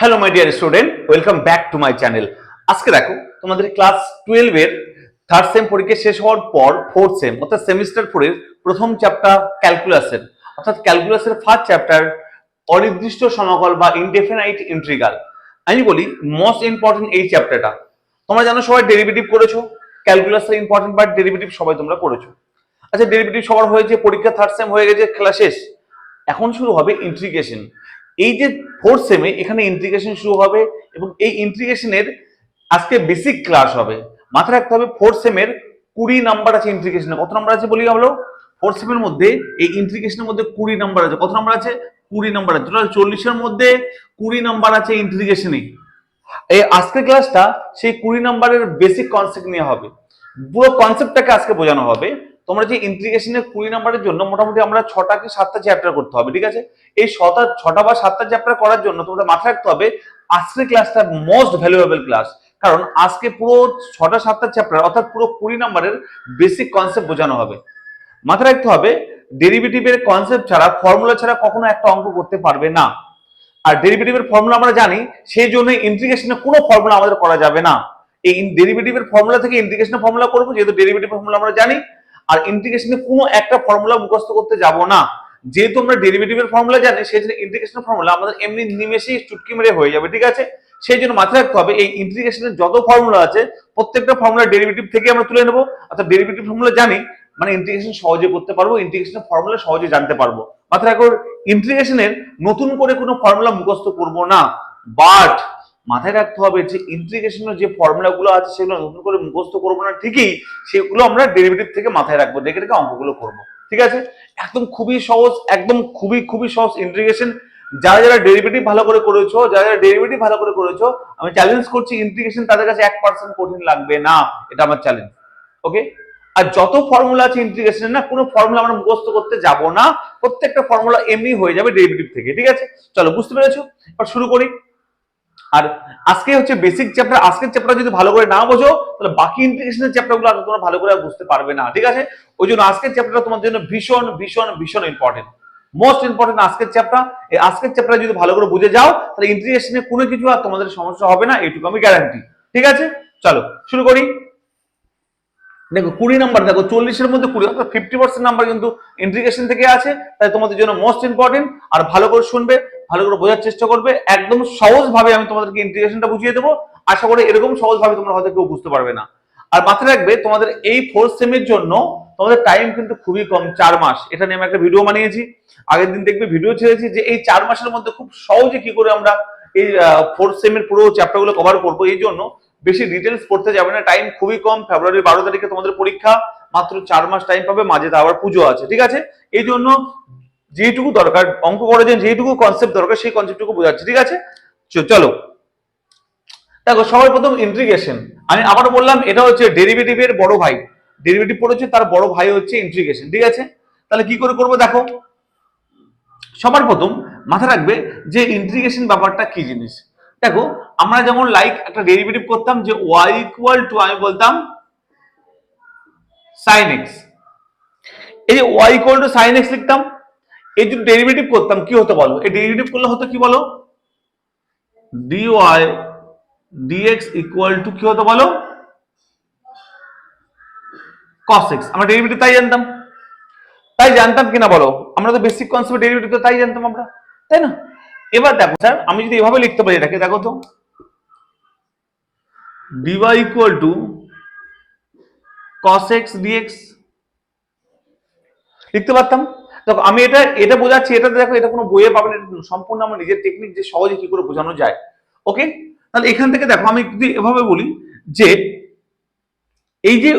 Hello my dear student welcome back to my channel আজকে দেখো, তোমাদের ক্লাস টুয়েলভের থার্ড সেম পরীক্ষা শেষ হওয়ার পর ফোর্থ সেম অর্থাৎ সেমিস্টার ফোরের প্রথম চ্যাপ্টার ক্যালকুলাসের অর্থাৎ ক্যালকুলাসের ফার্স্ট চ্যাপ্টার অনির্দিষ্ট সমাকল বা ইনডেফিনাইট ইন্ট্রিগাল আমি বলি মোস্ট ইম্পর্টেন্ট এই চ্যাপ্টারটা তোমরা জানো সবাই ডেরিভেটিভ করেছ ক্যালকুলাসের ইম্পর্টেন্ট বাট ডেরিভেটিভ সবাই তোমরা করেছ। আচ্ছা ডেরিভেটিভ সবার হয়েছে, পরীক্ষা থার্ড সেম হয়ে গেছে, খেলা শেষ। এখন শুরু হবে ইন্ট্রিগেশন এই যে ফোর্থ সেমে এখানে ইন্ট্রিগেশন শুরু হবে এবং এই ইন্ট্রিগেশনের আজকে বেসিক ক্লাস হবে। মাথায় রাখতে হবে ফোর্থ সেমের কুড়ি নাম্বার আছে ইন্ট্রিগেশনে কত নাম্বার আছে বলি হলো ফোর্থ সেমের মধ্যে এই ইন্ট্রিগেশনের মধ্যে কুড়ি নাম্বার আছে। কত নাম্বার আছে? কুড়ি নাম্বার আছে। টোটাল চল্লিশের মধ্যে কুড়ি নাম্বার আছে ইন্ট্রিগেশনে এই আজকের ক্লাসটা সেই কুড়ি নাম্বারের বেসিক কনসেপ্ট নিয়ে হবে। পুরো কনসেপ্টটাকে আজকে বোঝানো হবে। তোমরা যে ইন্ট্রিগেশনের কুড়ি নাম্বারের জন্য মোটামুটি আমরা ছটা কি সাতটা চ্যাপ্টার করতে হবে, ঠিক আছে? এই ছটা ছটা বা সাতটা চ্যাপ্টার করার জন্য তোমাদের মাথায় রাখতে হবে, আজকের ক্লাসটা মোস্ট ভ্যালুয়েবল ক্লাস কারণ আজকে পুরো ছটা, সাতটা চ্যাপ্টার অর্থাৎ পুরো কুড়ি নাম্বারের বেসিক কনসেপ্ট বোঝানো হবে। মাথায় রাখতে হবে ডেরিভেটিভের কনসেপ্ট ছাড়া ফর্মুলা ছাড়া কখনো একটা অঙ্ক করতে পারবে না। আর ডেরিভেটিভের ফর্মুলা আমরা জানি, সেই জন্য ইন্টিগ্রেশনে কোনো ফর্মুলা আমাদের করা যাবে না। এই ডেরিভেটিভের ফর্মুলা থেকে ইন্টিগ্রেশনের ফর্মুলা করব, যেহেতু ডেরিভেটিভ ফর্মুলা আমরা জানি আর ইন্টিগ্রেশনে কোনো একটা ফর্মুলা মুখস্থ করতে যাব না। যেহেতু আমরা ডেরিভেটিভের ফর্মুলা জানি সেই জন্য ইন্টিগ্রেশনের ফর্মুলা আমাদের এমনি নিমেষেই চুটকি মেরে হয়ে যাবে, ঠিক আছে? সেই জন্য মাথায় রাখতে হবে, এই ইন্টিগ্রেশনের যত ফর্মুলা আছে, প্রত্যেকটা ফর্মুলা ডেরিভেটিভ থেকে আমরা তুলে নেব। অর্থাৎ ডেরিভেটিভ ফর্মুলা জানি মানে ইন্টিগ্রেশন সহজে করতে পারব ইন্টিগ্রেশনের ফর্মুলা সহজে জানতে পারব। মাথায় রাখো ইন্টিগ্রেশনের নতুন করে কোনো ফর্মুলা মুখস্থ করব না। বাট মাথায় রাখতে হবে যে ইন্টিগ্রেশনের যে ফর্মুলাগুলো আছে সেগুলো নতুন করে মুখস্থ করব না ঠিকই, সেগুলো আমরা ডেরিভেটিভ থেকে মাথায় রাখব, দেখে রেখে অঙ্কগুলো করব। ঠিক আছে? একদম খুবই সহজ, একদম খুবই খুবই সহজ ইন্টিগ্রেশন যারা যারা ডেরিভেটিভ ভালো করে করেছ, যারা যারা ডেরিভেটিভ ভালো করে করেছ, আমি চ্যালেঞ্জ করছি ইন্টিগ্রেশন তাদের কাছে এক পার্সেন্ট কঠিন লাগবে না, এটা আমার চ্যালেঞ্জ ওকে আর যত ফর্মুলা আছে ইন্টিগ্রেশনের না, কোনো ফর্মুলা আমরা মুখস্থ করতে যাব না, প্রত্যেকটা ফর্মুলা এমনি হয়ে যাবে ডেরিভেটিভ থেকে, ঠিক আছে? চলো, বুঝতে পেরেছ? এবার শুরু করি। আর আজকে হচ্ছে বেসিক চ্যাপ্টার আজকের চ্যাপ্টার যদি ভালো করে না বোঝো, তাহলে বাকি ইন্টিগ্রেশনের চ্যাপ্টারগুলো আর তোমরা ভালো করে বুঝতে পারবে না, ঠিক আছে? ওই জন্য আজকের চ্যাপ্টারটা তোমার জন্য ভীষণ ভীষণ ভীষণ ইম্পর্টেন্ট মোস্ট ইম্পর্টেন্ট আজকের চ্যাপ্টার এই আজকের চ্যাপ্টার যদি ভালো করে বুঝে যাও, তাহলে ইন্টিগ্রেশনে কোনো কিছু আর তোমাদের সমস্যা হবে না, এইটুকু আমি গ্যারান্টি ঠিক আছে? চলো, শুরু করি। দেখো, কুড়ি নাম্বার দেখো, চল্লিশের মধ্যে কুড়ি, অর্থাৎ ফিফটি পার্সেন্ট নাম্বার কিন্তু ইন্টিগ্রেশন থেকে আছে, তাই তোমাদের জন্য মোস্ট ইম্পর্টেন্ট আর ভালো করে শুনবে ভালো করে বোঝার চেষ্টা করবে। একদম সহজ ভাবে আমি তোমাদেরকে ইন্টিগ্রেশনটা বুঝিয়ে দেবো। আশা করি এরকম সহজ ভাবে তোমরা হয়তো কেউ বুঝতে পারবে না। আর মাথায় রাখবে, তোমাদের এই ফোর্থ সেমের জন্য তোমাদের টাইম কিন্তু খুবই কম, চার মাস। এটা নিয়ে আমি একটা ভিডিও বানিয়েছি। আগের দিন দেখবে ভিডিও ছেড়েছি যে এই চার মাসের মধ্যে খুব সহজে কি করে আমরা এই ফোর্থ সেমের পুরো চ্যাপ্টারগুলো কভার করব। এই জন্য বেশি ডিটেলস পড়তে যাবে না। টাইম খুবই কম। ফেব্রুয়ারি বারো তারিখে তোমাদের পরীক্ষা। মাত্র চার মাস টাইম পাবে। মাঝে তো আবার পুজো আছে। ঠিক আছে? এই জন্য যেটুকু দরকার, অঙ্ক করার জন্য যেটুকু কনসেপ্ট দরকার, সেই কনসেপ্টটুকু বোঝাচ্ছি, ঠিক আছে? চলো। দেখো, সবার প্রথম ইন্ট্রিগেশন আমি আবার বললাম, এটা হচ্ছে ডেরিভেটিভের বড় ভাই। ডেরিভেটিভ পড়েছে, তার বড় ভাই হচ্ছে ইন্ট্রিগেশন ঠিক আছে? তাহলে কি করে করব, দেখো? সবার প্রথম মাথা রাখবে যে ইন্ট্রিগেশন ব্যাপারটা কি জিনিস? দেখো, আমরা যেমন লাইক একটা ডেরিভেটিভ করতাম যে ওয়াই ইকুয়াল টু আমি বলতাম সাইন এক্স এই যে y equal to sine x লিখতাম এই যদি ডেরিভেটিভ করতাম, কি হতো বলো? এই ডেরিভেটিভ করলে হতো কি বলো? D y dx equal to কি হতো বলো? x আমরা ডেরিভেটিভ তাই জানতাম। তাই জানতাম কিনা বলো? আমরা তো বেসিক কনসেপ্ট ডেরিভেটিভ তো তাই জানতাম আমরা। তাই না? এবার দেখো স্যার আমি যদি এভাবে লিখতে পারি এটাকে, দেখো তো। Dy equal to cos x dx লিখতে পারতাম? দেখো, আমি এটা এটা বোঝাচ্ছি এটা দেখো, এটা কোনো বইয়ে পাবেন, এটা সম্পূর্ণ আমার নিজের টেকনিক যে সহজে কি করে বোঝানো যায়। ওকে তাহলে এখান থেকে দেখো, আমি যদি এভাবে বলি যে, এই যে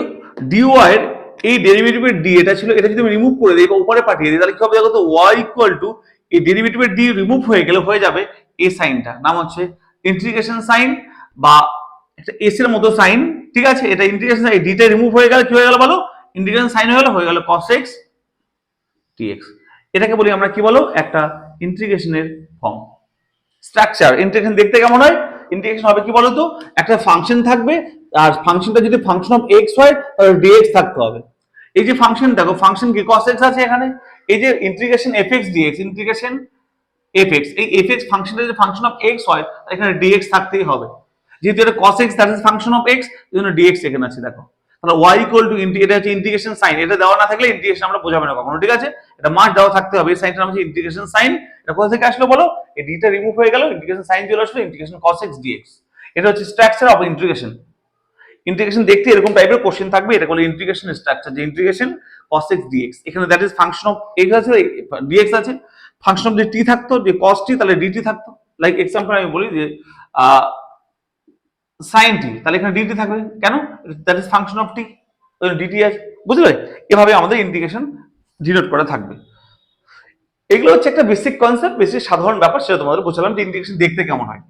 ডিওয়াই এর এই ডেরিভেটিভের ডি এটা ছিল, এটা যদি আমি রিমুভ করে দিই বা উপরে পাঠিয়ে দিই, তাহলে কি হবে দেখো তো ওয়াই ইকুয়াল টু এই ডেরিভেটিভের ডি রিমুভ হয়ে গেলে, হয়ে যাবে এ সাইনটা নাম হচ্ছে ইন্টিগ্রেশন সাইন বা একটা এস এর মতো সাইন ঠিক আছে? এটা ইন্টিগ্রেশন এই ডিটা রিমুভ হয়ে গেলে কি হয়ে গেল বলো? ইন্টিগ্রেশন সাইন হয়ে গেল হয়ে গেল cos x dx এটাকে বলি আমরা কি বলো? একটা ইন্টিগ্রেশনের ফর্ম স্ট্রাকচার ইন্টিগ্রেশন দেখতে কেমন হয়? ইন্টিগ্রেশন হবে কি বলতো? একটা ফাংশন থাকবে, আর ফাংশনটা যদি ফাংশন অফ এক্স হয়, তাহলে ডিএক্স থাকতে হবে। এই যে ফাংশন দেখো ফাংশন কি? cos x আছে এখানে। এই যে integration x dx integration x এই এক্স ফাংশনটা যদি ফাংশন অফ এক্স হয় এখানে ডিএক্স থাকতেই হবে। যেহেতু এটা cos x that is function of x এই জন্য ডিএক্স এখানে আছে, দেখো। তাহলে y ইকুয়াল টু এটা হচ্ছে ইন্টিগ্রেশন সাইন এটা দেওয়া না থাকলে ইন্টিগ্রেশন আমরা বোঝাবে না কখনো, ঠিক আছে? এটা মাস দেওয়া থাকতে হবে, এই সাইনটার নাম হচ্ছে ইন্টিগ্রেশন সাইন এটা কোথা থেকে আসলো বলো? এই ডিটা রিমুভ হয়ে গেল ইন্টিগ্রেশন সাইন চলে আসলো ইন্টিগ্রেশন cos x dx এটা হচ্ছে স্ট্রাকচার অফ ইন্টিগ্রেশন ইন্টিগ্রেশন দেখতে এরকম টাইপের কোশ্চেন থাকবে এটা বলে ইন্টিগ্রেশন স্ট্রাকচার যে ইন্টিগ্রেশন cos x dx এখানে that is function of x আছে dx আছে। ফাংশন অফ যে t থাকতো, যে cos t, তাহলে dt থাকতো। লাইক এক্সাম্পল আমি বলি যে সাইন টি তাহলে এখানে dt থাকবে। কেন? That is function of t dt আছে। বুঝলে? এভাবে আমাদের ইন্টিগ্রেশন ডিনোট করা থাকবে। এগুলো হচ্ছে একটা বেসিক কনসেপ্ট বেশি সাধারণ ব্যাপার, সেটা তোমাদের বোঝালাম যে ইন্টিগ্রেশন দেখতে কেমন হয়।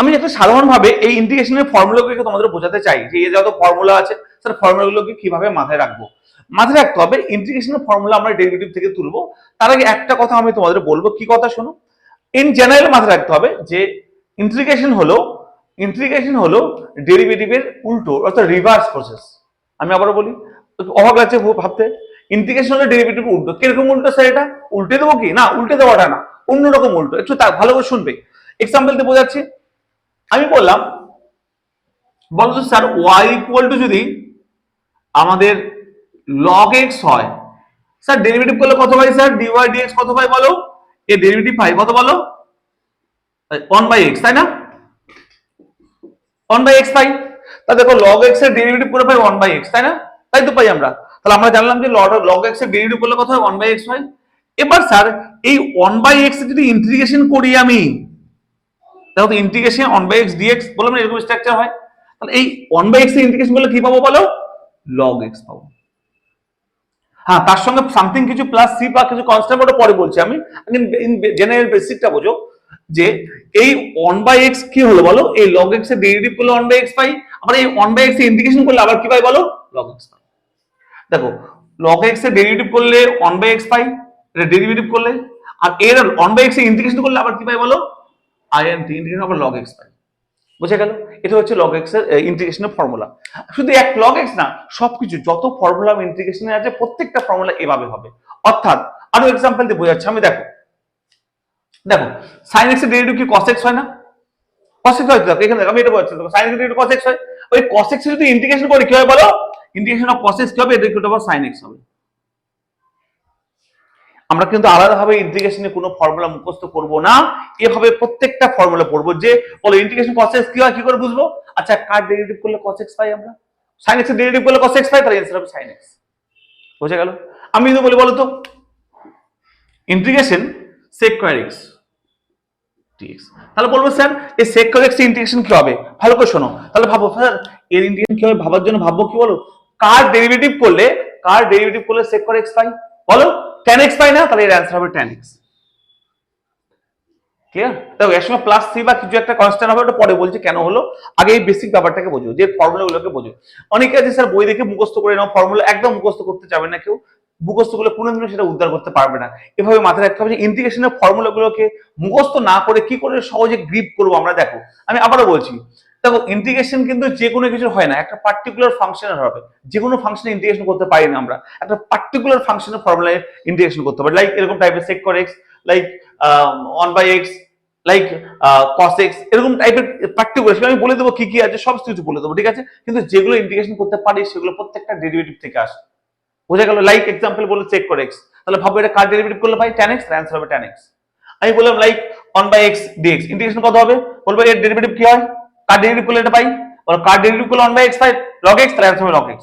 আমি একটা সাধারণভাবে এই ইন্টিগ্রেশনের ফর্মুলাগুলোকে তোমাদের বোঝাতে চাই, যে এই যত ফর্মুলা আছে স্যার ফর্মুলাগুলোকে কীভাবে মাথায় রাখব। মাথায় রাখতে হবে ইন্টিগ্রেশনের ফর্মুলা আমরা ডেরিভেটিভ থেকে তুলবো। তার আগে একটা কথা আমি তোমাদের বলব, কি কথা শোনো? ইন জেনারেল মাথায় রাখতে হবে যে ইন্টিগ্রেশন হলো ইন্টিগ্রেশন হলো ডেরিভেটিভের উল্টো, অর্থাৎ রিভার্স প্রসেস আমি আবারও বলি অভাব লাগছে ভাবতে। ইন্টিগ্রেশন হলো ডেরিভেটিভ উল্টো। কীরকম উল্টো স্যার এটা? উল্টে দেবো কি? না, উল্টে দেওয়াটা না। অন্যরকম উল্টো। একটু তা ভালো করে শুনবে। এক্সাম্পল দিয়ে বোঝাচ্ছি। আমি বললাম, বলতো স্যার ওয়াই ইকুয়াল টু যদি আমাদের লগ এক্স হয় স্যার ডেরিভেটিভ করলে কত পাই স্যার ডিওয়াই ডিএক্স কত পাই বলো? এ ডেরিভেটিভ পাই কত বলো? ওয়ান বাই এক্স তাই না? ওয়ান বাই এক্স পাই। তা দেখো লগ এক্সের ডেরিভেটিভ করে পাই ওয়ান বাই এক্স তাই না? তাই তো পাই আমরা। তাহলে আমরা জানলাম যে লগ এক্সের ডেরিভেটিভ করলে কত হয়? ওয়ান বাই এক্স হয়। এবার স্যার এই ওয়ান বাই এক্স যদি ইন্টিগ্রেশন করি আমি, দেখো integration one by x dx বললাম না, এরকম স্ট্রাকচার হয়। তাহলে এই ওয়ান বাই এক্স ইন্টিগ্রেশন করলে কি পাবো বলো? লগ এক্স পাবো। হ্যাঁ তার সঙ্গে সামথিং কিছু প্লাস সি বা কিছু কনস্ট্যান্ট ওটা পরে বলছি আমি। জেনারেল বেসিকটা বোঝো, যে এই ওয়ান বাই এক্স কি হলো বলো? এই লগ এক্সের ডেরিভেটিভ করলে ওয়ান বাই এক্স পাই। আবার এই ওয়ান বাই এক্স ইন্টিগ্রেশন করলে আবার কি পাই বলো? লগ এক্স পাই। দেখো লগ এক্সের ডেরিভেটিভ করলে ওয়ান বাই এক্স পাই, এটা ডেরিভেটিভ করলে, আর এর ওয়ান বাই এক্সের ইন্টিগ্রেশন করলে আবার কি পাই বলো? আইএনটি ইন্টিগ্রেশন আবার লগ এক্স পাই। বুঝে গেল? এটা হচ্ছে লগ এক্সের ইন্টিগ্রেশনের ফর্মুলা শুধু এক লগ এক্স না, সবকিছু, যত ফর্মুলা ইন্টিগ্রেশনে আছে, প্রত্যেকটা ফর্মুলা এভাবে হবে। অর্থাৎ, আরও এক্সাম্পল দিয়ে বোঝাচ্ছি, আমি দেখো। দেখো সাইন এক্সের ডেরিভেটিভ কি cos x হয় না? cos x হয় তো এখানে আমি এটা বলছি, দেখো সাইন এক্সের ডেরিভেটিভ cos x হয়। ওই cos x যদি ইন্টিগ্রেশন করি, কি হবে বলো? ইন্টিগ্রেশন অফ x কি হবে? এটা ইকুয়াল টু sin x হবে। আমরা কিন্তু আলাদাভাবে ইন্টিগ্রেশনে কোনো ফর্মুলা মুখস্থ করব না। এভাবে প্রত্যেকটা ফর্মুলা পড়ব যে, বলো ইন্টিগ্রেশন x কি হয়, কি করে বুঝব? আচ্ছা কার ডেরিভেটিভ করলে cos x পাই আমরা? X এর ডেরিভেটিভ করলে cos x পাই, তাহলে অ্যান্সার হবে sin x বুঝে গেল? আমি যদি বলি, বলো তো ইন্টিগ্রেশন স্কয়ার x dx তাহলে বলব, স্যার, এই sec ইন্টিগ্রেশন কি হবে? ভালো করে শোনো। তাহলে ভাবো, স্যার, এর ইন্টিগ্রেশন কি হবে? ভাবার জন্য ভাববো কি বলো? কার ডেরিভেটিভ করলে কার ডেরিভেটিভ করলে সেক করে x পাই? বলো, tan এক্স পাই না, তাহলে এর অ্যান্সার হবে tan এক্স ক্লিয়ার দেখো এর সময় প্লাস থ্রি বা কিছু একটা কনস্ট্যান্ট হবে, ওটা পরে বলছি কেন হলো? আগে এই বেসিক ব্যাপারটাকে বোঝো, যে ফর্মুলাগুলোকে বোঝো। অনেকে আছে স্যার বই দেখে মুখস্থ করে নাও ফর্মুলা একদম মুখস্থ করতে যাবে না কেউ। মুখস্থ করলে কোনো দিনও সেটা উদ্ধার করতে পারবে না। এভাবে মাথায় রাখতে হবে যে ইন্টিগ্রেশনের ফর্মুলাগুলোকে মুখস্থ না করে কি করে সহজে গ্রিপ করব আমরা, দেখো। আমি আবারও বলছি দেখো ইন্টিগ্রেশন কিন্তু যে কোনো কিছু হয় না। একটা পার্টিকুলার ফাংশনের হবে। যে কোনো ফাংশনে ইন্টিগ্রেশন করতে পারি না আমরা। একটা পার্টিকুলার ফাংশনের ফর্মুলায় ইন্টিগ্রেশন করতে পারি লাইক এরকম টাইপের সেক করে x like one by x like cos x এরকম টাইপের পার্টিকুলার আমি বলে দেবো কি কি আছে, সব কিছু বলে দেবো, ঠিক আছে? কিন্তু যেগুলো ইন্টিগ্রেশন করতে পারি, সেগুলো প্রত্যেকটা ডেরিভেটিভ থেকে আসে। বোঝা গেল? লাইক এক্সাম্পল বলে চেক করে এক্স তাহলে ভাবো এটা কার ডেরিভেটিভ করলে পাই tan x অ্যান্সার হবে tan এক্স আমি বললাম like 1 by x dx integration কত হবে? বলব এর ডেরিভেটিভ কি হয়? কার ডেরিভেটিভ করলে এটা পাই? বলো কার ডেরিভেটিভ করলে 1 বাই x পাই log x answer log x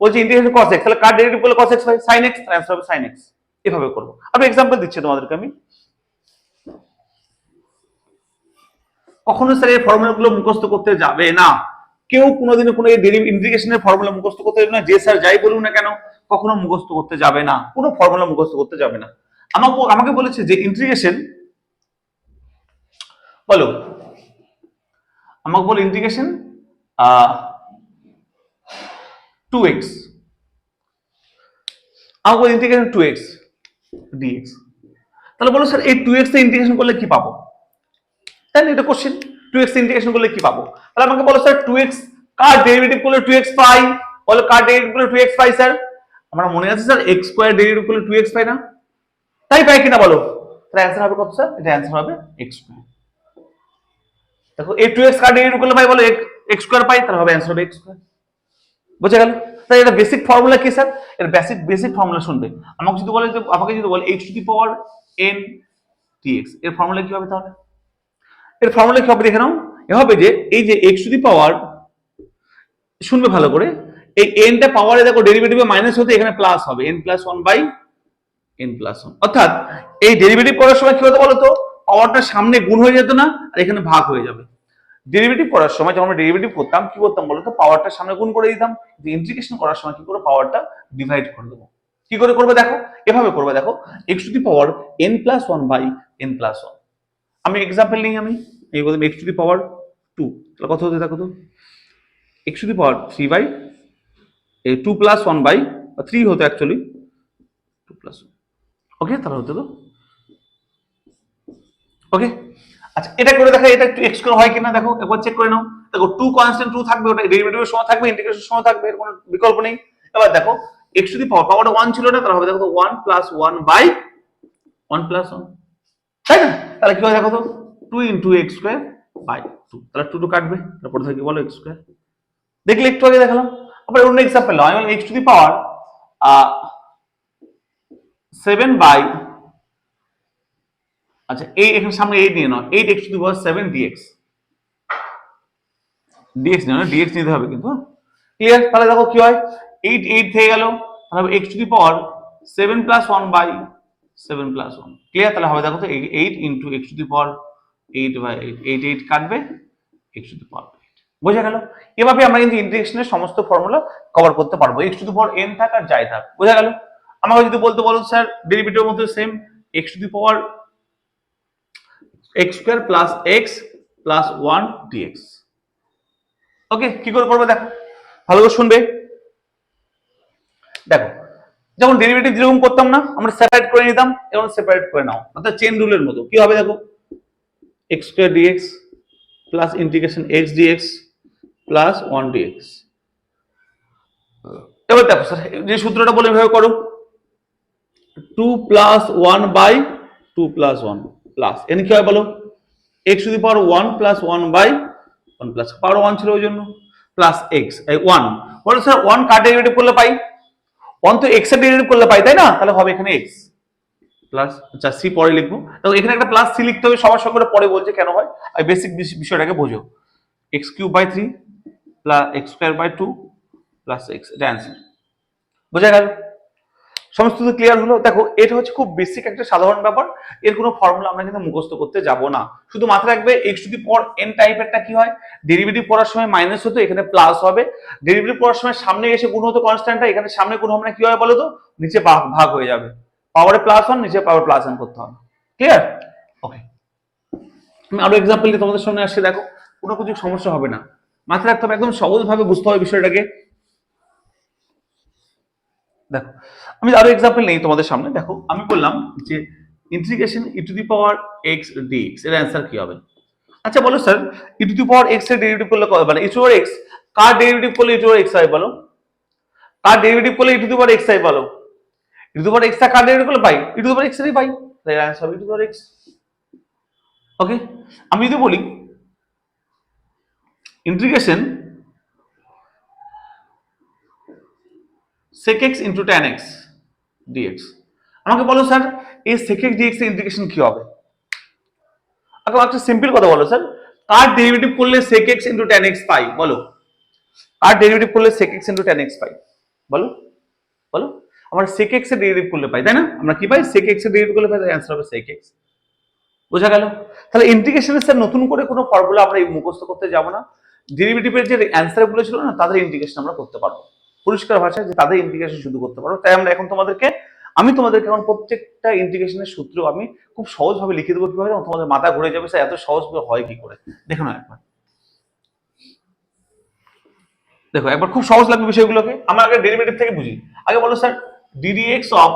বলছি ইন্টিগ্রেশন cos x, তাহলে কার ডেরিভেটিভ করলে cos x পাই sin x হবে sin x এভাবে করব। আমি এক্সাম্পল দিচ্ছি তোমাদেরকে আমি। কখনো স্যার এই ফর্মুলাগুলো মুখস্থ করতে যাবে না। কেউ কোনোদিনও কোনো ইন্টিগ্রেশনের ফর্মুলা মুখস্থ করতে যাবে না। যে স্যার যাই বলুন না কেন, কখনো মুখস্থ করতে যাবে না। কোনো ফর্মুলা মুখস্থ করতে যাবে না। আমাকে আমাকে বলেছে যে ইন্টিগ্রেশন বলো আমাকে বল ইন্টিগ্রেশন টু এক্স আমাকে বল ইন্টিগ্রেশন টু এক্স ডিএক্স তাহলে বলো স্যার এই টু এক্স ইন্টিগ্রেশন করলে কি পাবো? তাই এটা কোশ্চেন টু এক্স ইন্টিগ্রেশন করলে কি পাবো? তাহলে আমাকে বলো স্যার টু এক্স কার ডেরিভেটিভ করলে টু এক্স পাই? বলো কার ডেরিভেটিভ করলে টু এক্স পাই স্যার আমার মনে আছে স্যার এক্স স্কোয়ার ডেরিভেটিভ করলে টু এক্স পাই না? তাই পাই কিনা বলো? তাহলে অ্যান্সার হবে কত স্যার এটা অ্যান্সার হবে এক্স স্কোয়ার দেখো এই টু এক্স কার্ড করলে পাই বলো এক্স স্কোয়ার পাই, তাহলে হবে অ্যান্সার হবে এক্স স্কোয়ার বুঝে গেল? তাই এটা বেসিক ফর্মুলা কি স্যার এর বেসিক বেসিক ফর্মুলা শুনবে। আমাকে যদি বলে আমাকে যদি বলে H to the power n dx এর ফর্মুলা কি হবে তাহলে? এর ফর্মুলা কি হবে দেখে নাও। এ হবে যে, এই যে এক্স টু দি পাওয়ার শুনবে ভালো করে, এই এনটা পাওয়ারে দেখো ডেরিভেটিভে মাইনাস হতে এখানে প্লাস হবে। N plus one by n plus one অর্থাৎ এই ডেরিভেটিভ করার সময় কি হতো বলো তো পাওয়ারটা সামনে গুণ হয়ে যেত না, আর এখানে ভাগ হয়ে যাবে। ডেরিভেটিভ করার সময় যখন আমরা ডেরিভেটিভ করতাম, কি করতাম বলতো? পাওয়ারটা সামনে গুণ করে দিতাম। ইন্টিগ্রেশন করার সময় কি করে পাওয়ারটা ডিভাইড করে দেবো। কি করে করবে দেখো? এভাবে করবে দেখো। X to the power n plus one by n plus one আমি এক্সাম্পল নিই আমি। এই বললাম x to the power two তাহলে কত হতে দেখো তো? X to the power three by এই two plus one by three হতো অ্যাকচুয়ালি টু প্লাস ওকে তাহলে হতো তো? ওকে আচ্ছা এটা করে দেখো এটা একটু এক্স করে হয় কিনা, দেখো, একবার চেক করে নাও। দেখো টু কনস্ট্যান্ট টু থাকবে, ওটা ডেরিভেটিভের সময় থাকবে ইন্টিগ্রেশনের সময় থাকবে, এর কোনো বিকল্প নেই। এবার দেখো এক্স টু দি পাওয়ার পাওয়ারটা ওয়ান ছিল না, তাহলে হবে, দেখো one plus one by one plus one তাই না? তাহলে কি হয় দেখো তো two into x square by two তাহলে টু টু কাটবে, তারপর থেকে বলো এক্স স্কোয়ার দেখলে একটু আগে দেখালাম। আবার অন্য এক্সাম্পল নাও, আমি x to the power seven by আচ্ছা এই এখানে সামনে এইট নিয়ে নাও eight x to power seven dx dx নিয়ে ডিএক্স নিতে হবে কিন্তু ক্লিয়ার তাহলে দেখো কি হয়? এইট এইট থেকে গেল, তাহলে x to power seven plus one by seven plus one clear তাহলে হবে দেখো তো eight into x to power eight by eight eight eight কাটবে এক্স টু পাওয়ার বোঝা গেল? এভাবে আমরা কিন্তু ইন্টিগ্রেশনের সমস্ত ফর্মুলা কভার করতে পারব। এক্স টু পাওয়ার এন থাক আর যাই থাক, বোঝা গেল? আমাকে যদি বলতে বলো স্যার ডেরিভেটিভের মধ্যে same x to the power x square plus x plus one dx okay কি করে করবে দেখো? ভালো করে শুনবে। দেখো, যখন ডেরিভেটিভ যেরকম করতাম না, আমরা সেপারেট করে নিতাম, এখন সেপারেট করে নাও। অর্থাৎ চেন রুলের মতো। কি হবে দেখো? X square dx plus integration x dx plus one dx এবার দেখো স্যার যে সূত্রটা বলে এভাবে করো। Two plus one by two plus one plus এখানে কি হয় বলো? X to power one plus one by one plus power one ছিল ওই জন্য প্লাস এক্স এই ওয়ান বলো স্যার ওয়ান কার ডেরিভেটিভ করলে পাই? ওয়ান তো এক্সের ডেরিভেটিভ করলে পাই, তাই না? তাহলে হবে এখানে এক্স প্লাস আচ্ছা সি পরে লিখব। তো এখানে একটা প্লাস সি লিখতে হবে, সবার সঙ্গে পরে বলছে কেন হয়? আর বেসিক বিষয়টাকে বোঝো। X cube by three plus x square by two plus x এটা অ্যান্সার বোঝা গেল? সমস্ত কিছু ক্লিয়ার হলো। দেখো, এটা হচ্ছে খুব বেসিক একটা সাধারণ ব্যাপার। এর কোনো ফর্মুলা আমরা কিন্তু মুখস্থ করতে যাব না। শুধু মাথায় রাখবে এক্স টু দি পর এন টাইপেরটা কি হয়? ডেরিভেটিভ পড়ার সময় মাইনাস হতো, এখানে প্লাস হবে। ডেরিভেটিভ পড়ার সময় সামনে এসে গুণ হতো কনস্ট্যান্টটা এখানে সামনে গুণ হবে না, কি হয় বলো তো? নিচে ভাগ হয়ে যাবে। পাওয়ারে প্লাস ওয়ান নিচে পাওয়ার প্লাস ওয়ান করতে হবে। ক্লিয়ার ওকে আমি আরও এক্সাম্পল দিয়ে তোমাদের সামনে আসছে, দেখো। কোনো কিছু সমস্যা হবে না। মাথায় রাখতে হবে, একদম সহজভাবে বুঝতে হবে বিষয়টাকে। দেখো আমি আরও এক্সাম্পল নেই তোমাদের সামনে। দেখো, আমি বললাম যে integration e to the power x dx এর অ্যান্সার কি হবে? আচ্ছা বলো স্যার ই টু দি পাওয়ার এক্সের ডেরিভেটিভ করলে মানে ই টু পাওয়ার এক্স কার ডেরিভেটিভ করলে ই টু পাওয়ার এক্স হয় বলো? কার ডেরিভেটিভ করলে e to the power x হয় বলো? E to the power x কার ডেরিভেটিভ করলে পাই e to the power x এরই পাই তাই answer e to the power x okay আমি যদি বলি integration sec x into tan x dx আমাকে বলো স্যার এই x dx এর ইন্টিগ্রেশন কি হবে? আগে একটা সিম্পল কথা বলো স্যার কার ডেরিভেটিভ করলে sec x into tan x পাই, বলো। কার ডেরিভেটিভ করলে sec x into tan x পাই, বলো। বলো। আমরা sec x এর ডেরিভেটিভ করলে পাই, তাই না? আমরা কি পাই? sec x এর ডেরিভেটিভ করলে পাই তাই অ্যান্সার হবে sec x বোঝা গেল? তাহলে ইন্টিগ্রেশনের স্যার নতুন করে কোনো ফর্মুলা আমরা মুখস্থ করতে যাব না। ডেরিভেটিভের যে অ্যান্সারগুলো ছিল না, তাদের ইন্টিগ্রেশন আমরা করতে পারব। পরিষ্কার ভাষায় যে তাদের ইন্টিগ্রেশন শুধু করতে পারো। তাই আমরা এখন তোমাদেরকে, আমি তোমাদেরকে এখন প্রত্যেকটা ইন্টিগ্রেশনের সূত্র আমি খুব সহজভাবে লিখে দেবো কীভাবে তোমাদের মাথা ঘুরে যাবে, স্যার, এত সহজভাবে হয় কি করে? দেখো না একবার। দেখো, একবার খুব সহজ লাগবে বিষয়গুলোকে। আমরা আগে ডেরিভেটিভ থেকে বুঝি। আগে বলো, sir d dx of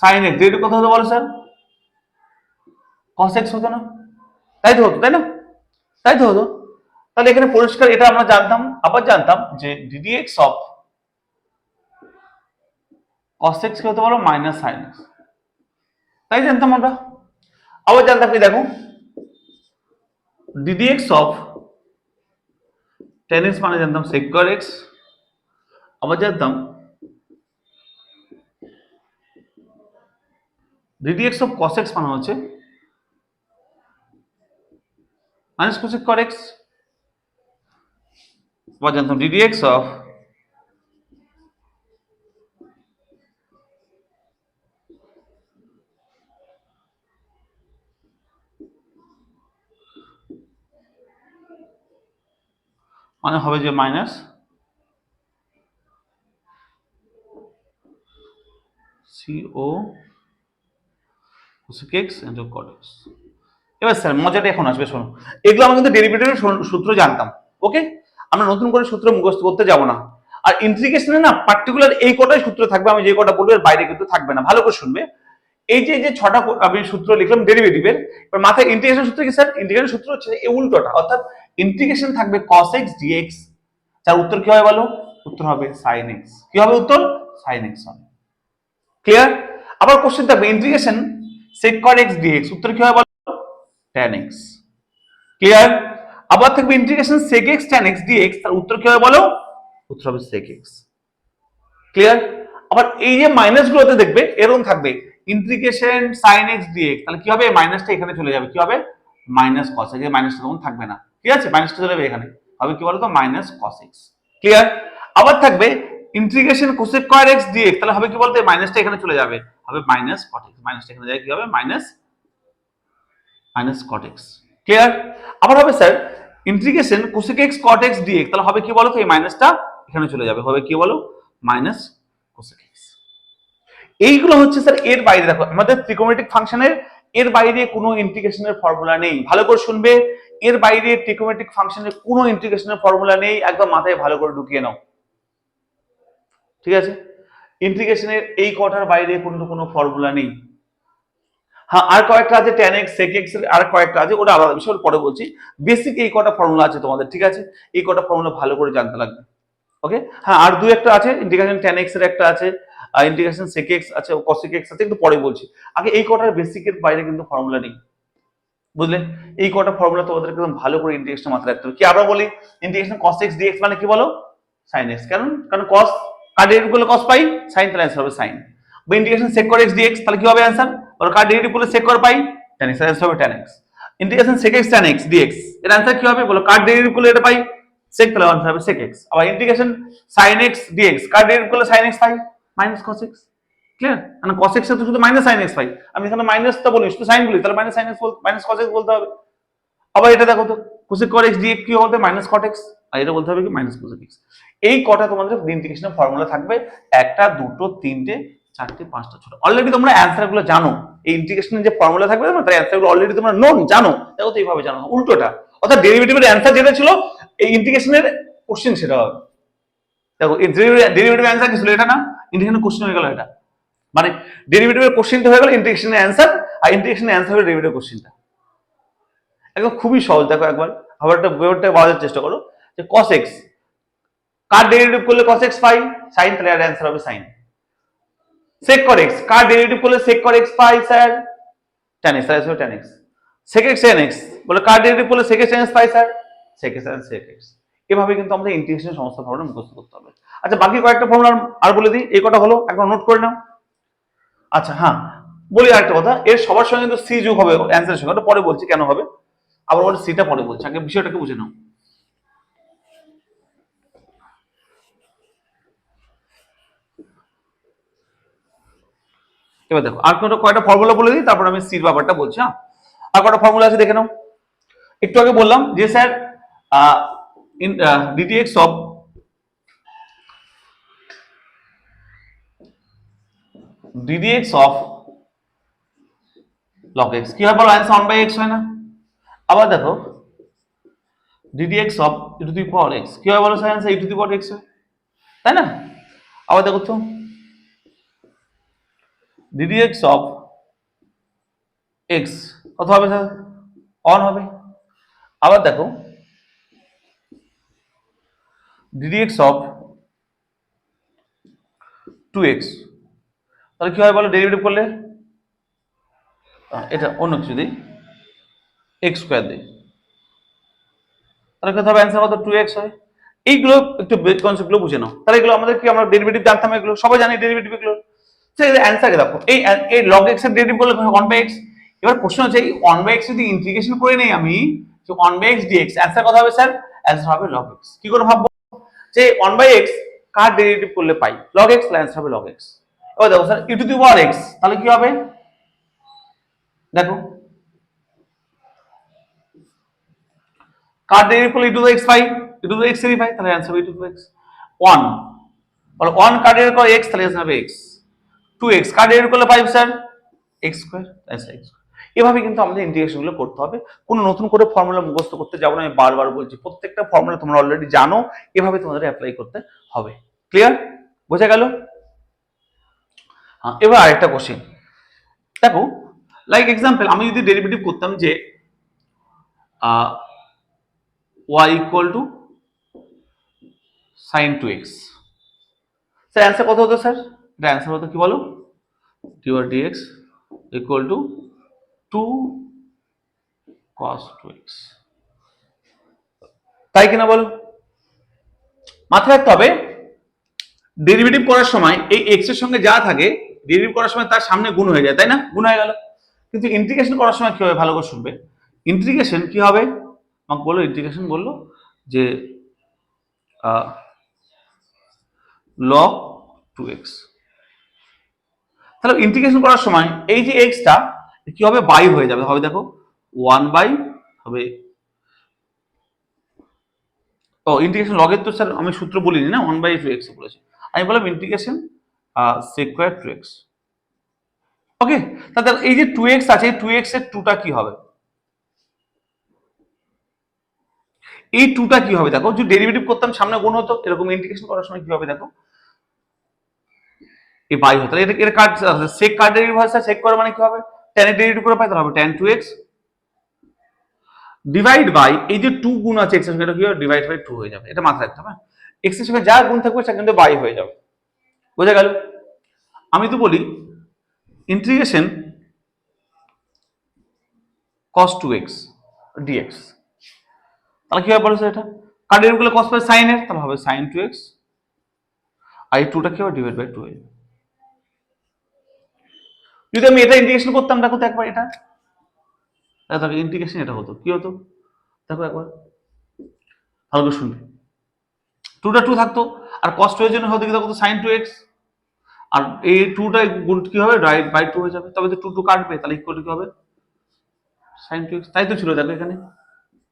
sine x derivative কত হতো বলো, স্যার। কস এক্স হতো না। তাই তো হতো, তাই না? তাই তো হতো। তাহলে এখানে পরিষ্কার এটা আমরা জানতাম, আবার জানতাম যে ডিডিএক্স অফ x কে হতে পারো মাইনাস সাইন তাই জানতাম আমরা। আবার জানতাম কি দেখো ডিডিএক্স অফ টেন এক্স মানে জানতাম সেকর এক্স আবার জানতাম ডিডিএক্স অফ কস এক্স মানে হচ্ছে মাইনাস কোসেক কর জানতাম ডিডিএক্স অফ মানে হবে যে মাইনাস সি ও cosec x and cot এবার স্যার মজাটা এখন আসবে, শোনো। এগুলো আমরা কিন্তু ডেরিভেটিভের সূত্র জানতাম ওকে আমরা নতুন করে সূত্র মুখস্থ করতে যাব না। আর ইন্ট্রিগেশনে না পার্টিকুলার এই কটাই সূত্র থাকবে, আমি যে কটা বলব, এর বাইরে কিন্তু থাকবে না। ভালো করে শুনবে। এই যে যে ছটা আমি সূত্র লিখলাম ডেরিভেটিভের এবার মাথায় ইন্টিগ্রেশন সূত্র কি স্যার ইন্টিগ্রেশন সূত্র হচ্ছে এই উল্টোটা। অর্থাৎ ইন্টিগ্রেশন থাকবে cos x dx যার উত্তর কি হবে বলো? উত্তর হবে sin x কি হবে উত্তর? sin x হবে। ক্লিয়ার আবার কোশ্চেন থাকবে ইন্টিগ্রেশন sec x dx উত্তর কি হবে বলো? tan x ক্লিয়ার আবার থাকবে integration sec x tan x dx তার উত্তর কি হবে বলো? উত্তর হবে sec x ক্লিয়ার আবার এই যে মাইনাস গুলোতে দেখবে এরকম থাকবে। ইন্টিগ্রেশন sin x dx তাহলে কি হবে? মাইনাসটা এখানে চলে যাবে। কি হবে? মাইনাস cos x এই মাইনাসটা তখন থাকবে না। ঠিক আছে? মাইনাসটা চলে যাবে এখানে। হবে কি বলতো? মাইনাস cos x ক্লিয়ার আবার থাকবে integration cosec square x dx তাহলে হবে কি বলতো? মাইনাসটা এখানে চলে যাবে। হবে মাইনাস cot x মাইনাসটা এখানে যায় কি হবে? Minus minus cot x clear আবার হবে sir integration cosec x cot x dx, তাহলে হবে কি বলো তো এই মাইনাসটা এখানে চলে যাবে। হবে কি বলো? মাইনাস cosec x এইগুলো হচ্ছে স্যার এর বাইরে দেখো, আমাদের ত্রিকোণমিতিক ফাংশনের এর বাইরে কোনো ইন্টিগ্রেশনের ফর্মুলা নেই। ভালো করে শুনবে, এর বাইরে ত্রিকোণমিতিক ফাংশনের কোনো ইন্টিগ্রেশনের ফর্মুলা নেই। একদম মাথায় ভালো করে ঢুকিয়ে নাও। ঠিক আছে? ইন্টিগ্রেশনের এই কটার বাইরে কোনো কোনো ফর্মুলা নেই। হ্যাঁ আর কয়েকটা আছে টেন এক্স সেক এক্স আর কয়েকটা আছে, ওটা আলাদা বিষয়, পরে বলছি। বেসিক এই কটা ফর্মুলা আছে তোমাদের, ঠিক আছে? এই কটা ফর্মুলা ভালো করে জানতে লাগবে। ওকে হ্যাঁ আর দুই একটা আছে ইন্টিগ্রেশন টেন এক্সের একটা আছে ইন্টিগ্রেশন সেক এক্স আছে কসিক এক্স আছে, একটু পরে বলছি। আগে এই কটার বেসিকের বাইরে কিন্তু ফর্মুলা নেই। বুঝলে? এই কটা ফর্মুলা তোমাদের একদম ভালো করে ইন্টিগ্রেশন মাথায় রাখতে হবে। কি আবার বলি? ইন্টিগ্রেশন cos x dx মানে কি বলো? sin x কারণ কারণ cos কার ডেরিভেটিভ করলে cos পাই, sin তাহলে হবে sin বা integration sec cot x dx, তাহলে কি হবে অ্যান্সার বলো কার ডেরিভেটিভ করলে sec cot পাই tan x অ্যান্সার হবে tan x integration sec x tan x dx এর অ্যান্সার কি হবে বলো কার ডেরিভেটিভ করলে এটা পাই sec তাহলে অ্যান্সার হবে sec x আবার ইন্টিগ্রেশন sin x dx কার ডেরিভেটিভ করলে sin x পাই মাইনাস cos x ক্লিয়ার মানে cos x এর তো শুধু মাইনাস sin x পাই আমি এখানে মাইনাসটা বলি শুধু sin বলি তাহলে minus sin x minus cos x বলতে হবে আবার এটা দেখো তো cot x dx কি হবে মাইনাস cot x আর এটা বলতে হবে কি মাইনাস x এই কটা তোমাদের ইন্টিগ্রেশনের ফর্মুলা থাকবে। একটা, দুটো, তিনটে চারটে, পাঁচটা, ছোট। অলরেডি তোমরা অ্যান্সারগুলো জানো। এই ইন্টিগ্রেশনের যে ফর্মুলা থাকবে না তার অ্যান্সারগুলো অলরেডি তোমরা নোন জানো। দেখো তো এইভাবে জানো, উল্টোটা। অর্থাৎ ডেরিভেটিভের অ্যান্সার যেটা ছিল, এই ইন্টিগ্রেশনের কোশ্চেন সেটা হবে। দেখো ডেরিভেটিভ অ্যান্সার কি ছিল এটা না? ইন্টিগ্রেশনের কোশ্চেন হয়ে গেল এটা। মানে ডেরিভেটিভের কোশ্চেনটা হয়ে গেল ইন্টিগ্রেশনের অ্যান্সার আর ইন্টিগ্রেশনের অ্যান্সার হবে ডেরিভেটিভ কোশ্চেনটা একদম খুবই সহজ, দেখো একবার। আবার একটা ব্যাপারটা বোঝার চেষ্টা করো। যে cos x, কার ডেরিভেটিভ করলে cos x পাই? Sin তাহলে অ্যান্সার হবে sin sec cot x কার ডেরিভেটিভ করলে sec cot x পাই স্যার tan x তাহলে tan x sec x, tan x, বলে কার ডেরিভেটিভ করলে sec x, tan x pi sir sec x and sec x এভাবে কিন্তু আমাদের ইন্টিগ্রেশন সমস্ত ফর্মুলা মুখস্থ করতে হবে। আচ্ছা বাকি কয়েকটা ফর্মুলা আর বলে দিই, এই কটা হলো একবার নোট করে নাও। আচ্ছা হ্যাঁ বলি আরেকটা কথা, এর সবার সঙ্গে কিন্তু সি যোগ হবে অ্যান্সারের সঙ্গে। পরে বলছি, কেন হবে? আবার ওটা সিটা পরে বলছি, আগে বিষয়টাকে বুঝে নাও। এবার দেখো, আর কটা কয়টা ফর্মুলা বলে দিই, তারপর আমি সির ব্যাপারটা বলছি হ্যাঁ? আর কটা ফর্মুলা আছে দেখে নাও। একটু আগে বললাম যে, sir dtx of ddx of log x কি হয় বলো অ্যান্সার ওয়ান বাই এক্স হয় না? আবার দেখো ddx of e the power x কি হয় বলো sir answer e the power x হয়? তাই না? আবার দেখো তো। ডিডিএক্স অফ এক্স কত হবে স্যার অন হবে। আবার দেখো ডিডিএক্স অফ টু এক্স তাহলে কি হয় বলো ডেরিভেটিভ করলে? এটা অন্য কিছু দিই। এক্স স্কোয়ার দিই। তাহলে কত হবে অ্যান্সার কত? টু এক্স হয়। এইগুলো একটু কনসেপ্টগুলো বুঝে নাও। তাহলে এগুলো আমাদের কি, আমরা ডেরিভেটিভ জানতাম এগুলো? সবাই জানি ডেরিভেটিভ এগুলো। অ্যান্সার দেখো। এই এই লগ এক্স ডেরিভেটিভ করলে ওয়ান বাই এক্স এবার প্রশ্ন হচ্ছে, এই ওয়ান বাই এক্স যদি ইন্টিগ্রেশন করে নেই আমি যে one by x dx answer কত হবে স্যার অ্যান্সার হবে লগ এক্স কি করে ভাববো? যে ওয়ান বাই এক্স কার ডেরিভেটিভ করলে পাই? লগ এক্স অ্যান্সার হবে লগ এক্স এবার দেখো sir e to the power x তাহলে কি হবে? দেখো। কার ডেরিভেটিভ করলে ই টু দি এক্স পাই? ই টু দি এক্স এরই পাই, তাহলে অ্যান্সার হবে e to the x one বলো ওয়ান কার ডেরিভেটিভ করলে এক্স তাহলে অ্যান্সার হবে এক্স টু এক্স কার ডেরিভেটিভ করলে পাই sir x square answer x এভাবে কিন্তু আমাদের ইন্টিগ্রেশনগুলো করতে হবে। কোনো নতুন করে ফর্মুলা মুখস্থ করতে যাব না, আমি বারবার বলছি, প্রত্যেকটা ফর্মুলা তোমরা অলরেডি জানো, এভাবে তোমাদের অ্যাপ্লাই করতে হবে। ক্লিয়ার বোঝা গেল? হ্যাঁ এবার আরেকটা কোশ্চেন দেখো লাইক এক্সাম্পল আমি যদি ডেরিভেটিভ করতাম যে y equal to sine two x sir answer কত হতো, স্যার? এটা অ্যান্সার হতো কি বলো? Dy dx equal to two cos two x তাই কিনা বলো? মাথায় রাখতে হবে ডেরিভেটিভ করার সময় এই এক্সের সঙ্গে যা থাকে ডেরিভেটিভ করার সময় তার সামনে গুণ হয়ে যায়, তাই না? গুণ হয়ে গেল। কিন্তু ইন্টিগ্রেশন করার সময় কি হবে ভালো করে শুনবে? ইন্টিগ্রেশন কি হবে? আমাকে বলল ইন্টিগ্রেশন বলল যে লগ টু এক্স তাহলে ইন্টিগ্রেশন করার সময় এই যে এক্সটা কি হবে? বাই হয়ে যাবে। হবে দেখো ওয়ান বাই হবে ও ইন্টিগ্রেশন লগের তো স্যার আমি সূত্র বলিনি না? ওয়ান বাই টু এক্স বলেছি। আমি বললাম integration square two x okay তাহলে এই যে টু এক্স আছে, এই টু এক্সের টুটা কি হবে? এই টুটা কি হবে? দেখো, যদি ডেরিভেটিভ করতাম সামনে গুণ হতো, এরকম ইন্টিগ্রেশন করার সময় কি হবে? দেখো এই বাই হতো এটা এর cot sec cot derivative check করে মানে কি হবে? tan এর ডেরিভেটিভ করে পাই, তাহলে হবে tan 2x ডিভাইড বাই এই যে 2 গুণ আছে x এর সঙ্গে কি হবে? ডিভাইড বাই 2 হয়ে যাবে। এটা মাথায় রাখতে হবে হ্যাঁ? x এর সঙ্গে যা গুণ থাকবে সেটা কিন্তু বাই হয়ে যাবে। বোঝা গেল? আমি তো বলি ইন্টিগ্রেশন cos 2x dx তাহলে কি হবে বলো এটা? কার্ডেরগুলো cos বাই sin এর, তাহলে হবে sin 2x আর এই 2টা কি হবে? ডিভাইড বাই 2 হয়ে যাবে। যদি আমি এটা ইন্টিগ্রেশন করতাম, দেখো তো একবার এটা। দেখো ইন্টিগ্রেশন এটা হতো। কি হতো? দেখো একবার। ভালো করে শুনবে। টুটা টু থাকতো। আর কষ্ট এর জন্য হতো কি দেখো সাইন টু এক্স আর এই টুটা গুণ কি হবে? রাইট বাই টু হয়ে যাবে। তবে তো টু টু কাটবে, তাহলে ইকুয়াল কি হবে? সাইন টু এক্স তাই তো ছিল, দেখো এখানে।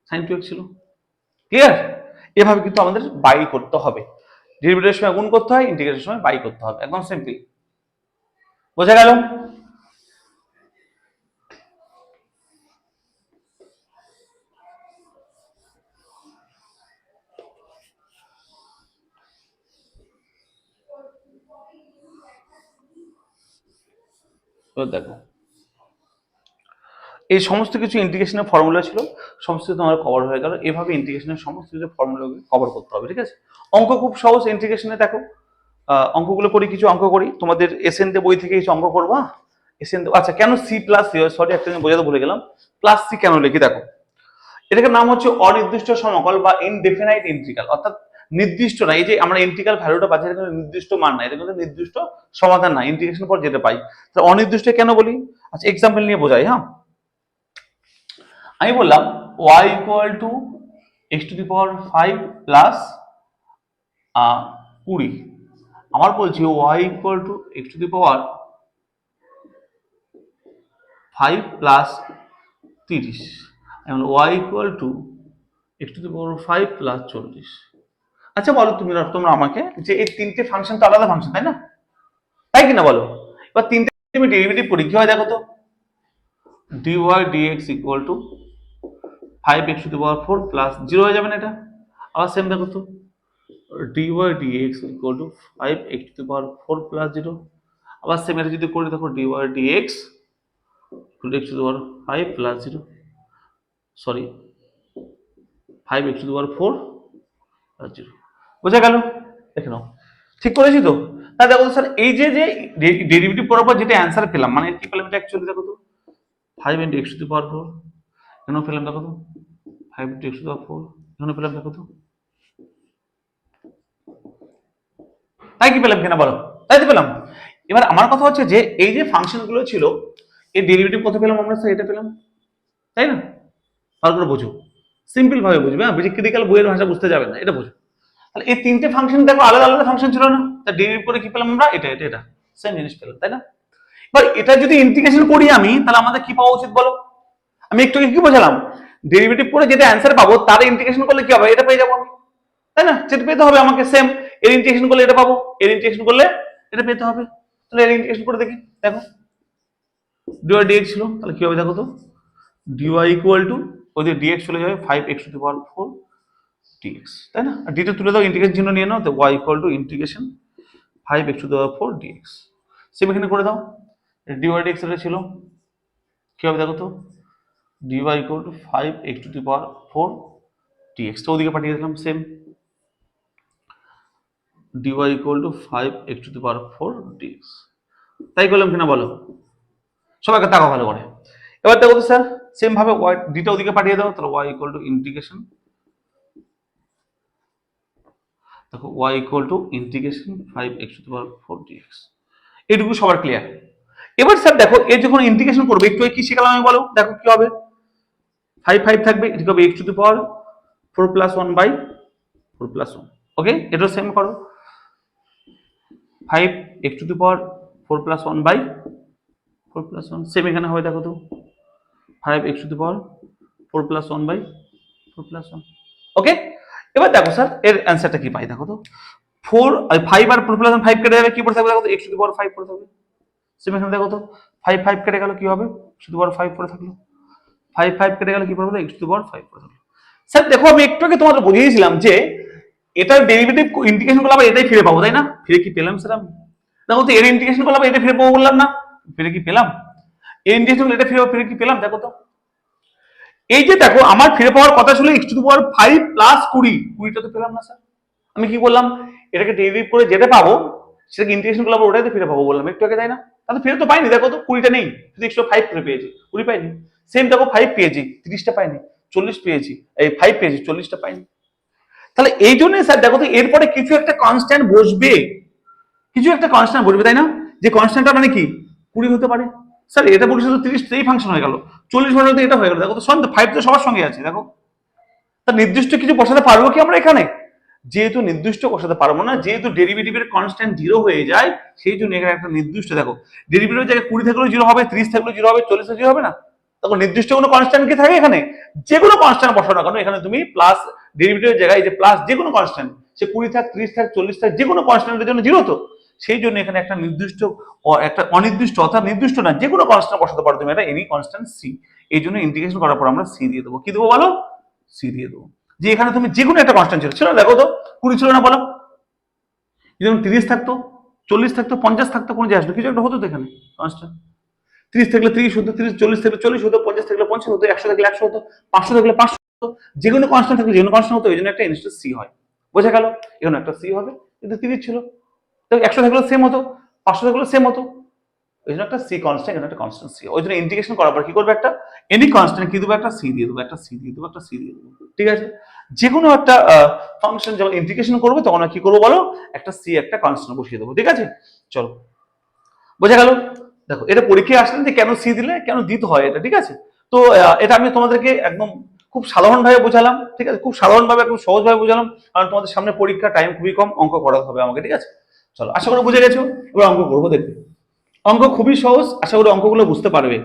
সাইন টু এক্স ছিল। ক্লিয়ার এভাবে কিন্তু আমাদের বাই করতে হবে। ডেরিভেটিভের সময় গুণ করতে হয় ইন্টিগ্রেশনের সময় বাই করতে হবে। একদম সিম্পল বোঝা গেল এবার দেখো। এই সমস্ত কিছু ইন্টিগ্রেশনের ফর্মুলা ছিল, সমস্ত কিছু তোমার কভার হয়ে গেল। এভাবে ইন্টিগ্রেশনের সমস্ত কিছু ফর্মুলাকে কভার করতে হবে, ঠিক আছে? অঙ্ক খুব সহজ ইন্টিগ্রেশনে দেখো। অঙ্কগুলো করি, কিছু অঙ্ক করি। তোমাদের এসএনতে বই থেকে কিছু অঙ্ক করব এসএন আচ্ছা কেন সি প্লাস সি সরি একটা বোঝাতে ভুলে গেলাম। প্লাস সি কেন লিখি? দেখো। এটাকে নাম হচ্ছে অনির্দিষ্ট সমকল বা ইনডেফিনাইট ইন্টিগ্রাল অর্থাৎ নির্দিষ্ট না, এই যে আমরা ইন্টিগ্রাল ভ্যালুটা পাচ্ছি কিন্তু নির্দিষ্ট মান না এটা কিন্তু নির্দিষ্ট সমাধান না ইন্টিগ্রেশন পর যেতে পাই। তাহলে অনির্দিষ্ট কেন বলি? আচ্ছা এক্সাম্পল নিয়ে বোঝাই হ্যাঁ? আমি বললাম y equal to x to the power five plus কুড়ি। আমার বলছি y equal to x to the power five plus তিরিশ। y equal to x to the power five plus চল্লিশ। আচ্ছা বলো তুমি তোমরা আমাকে যে এই তিনটে ফাংশন তো আলাদা ফাংশন তাই না? তাই কিনা বলো? এবার তিনটে তুমি ডেরিভেটিভ করি, কি হয় দেখো তো? D y d x equal to five x to power four plus zero হয়ে যাবে না এটা? আবার সেম দেখো তো, dy dx equal to five x to power four plus zero আবার সেম এটা যদি করি, দেখো dy dx equal to x to power five plus zero sorry five x to power four plus zero বোঝা গেল? দেখে নাও। ঠিক করেছি তো? তা দেখো স্যার এই যে যে ডেরিভেটিভ করার পর যেটা অ্যান্সার পেলাম মানে কি পেলাম এটা অ্যাকচুয়ালি দেখো তো? Five into x to the power four এখানেও পেলাম দেখো তো? Five into x to power four এখানেও পেলাম দেখো তো? তাই কি পেলাম কিনা বলো? তাই তো পেলাম। এবার আমার কথা হচ্ছে যে, এই যে ফাংশনগুলো ছিল, এই ডেরিভেটিভ কত পেলাম আমরা? স্যার এটা পেলাম। তাই না? ভালো করে বোঝো। সিম্পল ভাবে বুঝবে হ্যাঁ ক্রিটিক্যাল বইয়ের ভাষা বুঝতে যাবে না, এটা বোঝো। তাহলে এই তিনটে ফাংশন দেখো, আলাদা আলাদা ফাংশন ছিল না। তা ডেরিভেটিভ করে কি পেলাম আমরা? এটা এটা এটা। সেম জিনিস পেলাম, তাই না? এবার এটা যদি ইন্টিগ্রেশন করি আমি, তাহলে আমাদের কি পাওয়া উচিত বলো? আমি একটু কি বোঝালাম? ডেরিভেটিভ করে যেটা অ্যান্সার পাবো, তার ইন্টিগ্রেশন করলে কি হবে? এটা পেয়ে যাব আমি, তাই না? সেটা পেতে হবে আমাকে সেম এর ইন্টিগ্রেশন করলে এটা পাবো, এর ইন্টিগ্রেশন করলে এটা পেতে হবে। তাহলে এর ইন্টিগ্রেশন করে দেখি, দেখো। ডিওয়াই ডিএক্স ছিল তাহলে কি হবে দেখো তো? ডিওয়াই ইকুয়াল টু যে ডিএক্স চলে যাবে five x to the power four dx তাই না? ডিটা তুলে দাও ইন্টিগ্রেশন চিহ্ন নিয়ে নাও, তো y equal to integration five x to the power four dx same এখানে করে দাও ডিওয়াই ডিএক্স এটা ছিল, কি হবে দেখো তো? Dy equal to five x to the power four dx তো ওদিকে পাঠিয়ে দিলাম same dy equal to five x to the power four dx তাই করলাম কিনা বলো? সবাইকে তাকাও ভালো করে। এবার দেখো তো স্যার সেম ভাবে ওয়াই ডিটা ওদিকে পাঠিয়ে দাও, তাহলে ওয়াই ইকুয়াল টু ইন্টিগ্রেশন দেখো y equal to integration five x to power four dx এটুকু সবার ক্লিয়ার এবার স্যার দেখো এর যখন ইন্টিগ্রেশন করবে, একটু কি শিখালাম আমি, বলো, দেখো কি হবে। ফাইভ ফাইভ থাকবে, এটি হবে x to power four plus one by four plus one okay এটাও সেম করো। Five x to power four plus one by four plus one same এখানে হবে, দেখো তো। Five x to power four plus one by four plus one okay এবার দেখো sir এর অ্যান্সারটা কি পাই? দেখো তো ফোর ফাইভ আর ফোর প্লাস ফাইভ কেটে যাবে কি পড়ে থাকবে? দেখো এক্স টু পাওয়ার ফাইভ পড়ে থাকবে। সেম এখানে দেখো তো ফাইভ ফাইভ কেটে গেল কি হবে? শুধু পাওয়ার ফাইভ পড়ে থাকল। ফাইভ ফাইভ কেটে গেলে কি পড়বে এক্স টু পাওয়ার ফাইভ পড়ে থাকল। স্যার দেখো, আমি একটু আগে তোমাদের বুঝিয়েছিলাম যে, এটার ডেরিভেটিভ ইন্টিগ্রেশন করলে আবার এটাই ফিরে পাবো, তাই না? ফিরে কি পেলাম স্যার আমি? দেখো তো, এর ইন্টিগ্রেশন করলে আবার এটা ফিরে পাবো বললাম না। ফিরে কি পেলাম? এর করলে এটা ফিরে ফিরে কি পেলাম? দেখো তো এই যে দেখো, আমার ফিরে পাওয়ার কথা ছিল x to power five plus কুড়ি। কুড়িটা তো পেলাম না, স্যার। আমি কি বললাম, এটাকে ডেরিভেটিভ করে যেটা পাবো, সেটাকে ইন্টিগ্রেশন করলে আবার ওটাই তো ফিরে পাবো বললাম। একটু আগে তাই না? তাহলে ফিরে তো পাইনি, দেখো তো, কুড়িটা নেই। শুধু একশো ফাইভ ফিরে পেয়েছি। কুড়ি পাইনি। সেম দেখো ফাইভ পেয়েছি, তিরিশটা পাইনি, চল্লিশ পেয়েছি, এই ফাইভ পেয়েছি, চল্লিশটা পাইনি। তাহলে এই জন্যই স্যার, দেখো তো, এরপরে কিছু একটা কনস্ট্যান্ট বসবে। কিছু একটা কনস্ট্যান্ট বসবে, তাই না? যে কনস্ট্যান্টটা মানে কি? কুড়ি হতে পারে। স্যার, এটা বলেছে তো তিরিশ, এই ফাংশন হয়ে গেল। চল্লিশ বছর এটা হয়ে গেল। দেখো তো সন্ধ্যে ফাইভ তো সবার সঙ্গে আছে, দেখো। তার নির্দিষ্ট কিছু বসাতে পারব কি আমরা এখানে? যেহেতু নির্দিষ্ট বসাতে পারব না, যেহেতু ডেরিভেটিভের কনস্ট্যান্ট জিরো হয়ে যায়, সেই জন্য এখানে একটা নির্দিষ্ট, দেখো ডেরিভেটিভ জায়গায় কুড়ি থাকলেও জিরো হবে, ত্রিশ থাকলেও জিরো হবে, চল্লিশ জিরো হবে না? তখন নির্দিষ্ট কোনো কনস্ট্যান্ট কি থাকে এখানে? যে কোনো কনস্ট্যান্ট বসাও না কেন এখানে তুমি প্লাস ডেরিভেটিভের জায়গায় যে প্লাস যে কোনো কনস্ট্যান্ট সে কুড়ি থাক, ত্রিশ থাক, চল্লিশ থাক যে কোনো কনস্ট্যান্টের জন্য জিরো তো। সেই জন্য এখানে একটা নির্দিষ্ট, একটা অনির্দিষ্ট অর্থাৎ নির্দিষ্ট না, যে কোনো কনস্ট্যান্ট বসাতে পারো তুমি এটা এনি কনস্ট্যান্ট সি এই জন্য ইন্টিগ্রেশন করার পর আমরা সি দিয়ে দেবো। কি দেবো বলো? সি দিয়ে দেবো। যে এখানে তুমি যে কোনো একটা কনস্ট্যান্ট ছিল ছিল দেখো তো, কুড়ি ছিল না বলো? যদি তিরিশ থাকতো, চল্লিশ থাকতো, পঞ্চাশ থাকতো, কোনো যে কিছু একটা হতো তো এখানে কনস্ট্যান্ট তিরিশ থাকলে তিরিশ হতো, তিরিশ, চল্লিশ থাকলে চল্লিশ হতো, পঞ্চাশ থাকলে পঞ্চাশ হতো, একশো থাকলে একশো হতো, পাঁচশো থাকলে পাঁচশো হতো, যে কোনো কনস্ট্যান্ট থাকলে, যে কোনো কনস্ট্যান্ট হতো ওই জন্য একটা ইনস্টেন্ট সি হয়। বোঝা গেল? এখানে একটা সি হবে, কিন্তু তিরিশ ছিল। তো একশো থাকলে সেম হতো, পাঁচশো থাকলে সেম হতো। ওই জন্য একটা সি কনস্ট্যান্ট এখানে একটা কনস্ট্যান্ট সি ওই জন্য ইন্টিগ্রেশন করার পর কি করবে একটা? এনি কনস্ট্যান্ট কি দেবো? একটা সি দিয়ে দেবো, একটা সি দিয়ে দেবো, একটা সি দিয়ে দেবো। ঠিক আছে? যে কোনো একটা ফাংশন যখন ইন্টিগ্রেশন করব, তখন কি করব বলো? একটা সি একটা কনস্ট্যান্ট বসিয়ে দেবো। ঠিক আছে? চলো। বোঝা গেল? দেখো, এটা পরীক্ষায় আসলেন যে কেন সি দিলে, কেন দিতে হয় এটা, ঠিক আছে? তো এটা আমি তোমাদেরকে একদম খুব সাধারণভাবে বোঝালাম, ঠিক আছে? খুব সাধারণভাবে, একদম সহজভাবে বোঝালাম। কারণ তোমাদের সামনে পরীক্ষা টাইম খুবই কম, অঙ্ক করাতে হবে আমাকে, ঠিক আছে? চলো, আশা করি বুঝে গেছো? এবার অঙ্ক করব দেখবে অঙ্ক খুবই সহজ, আশা করি অঙ্কগুলো বুঝতে পারবে।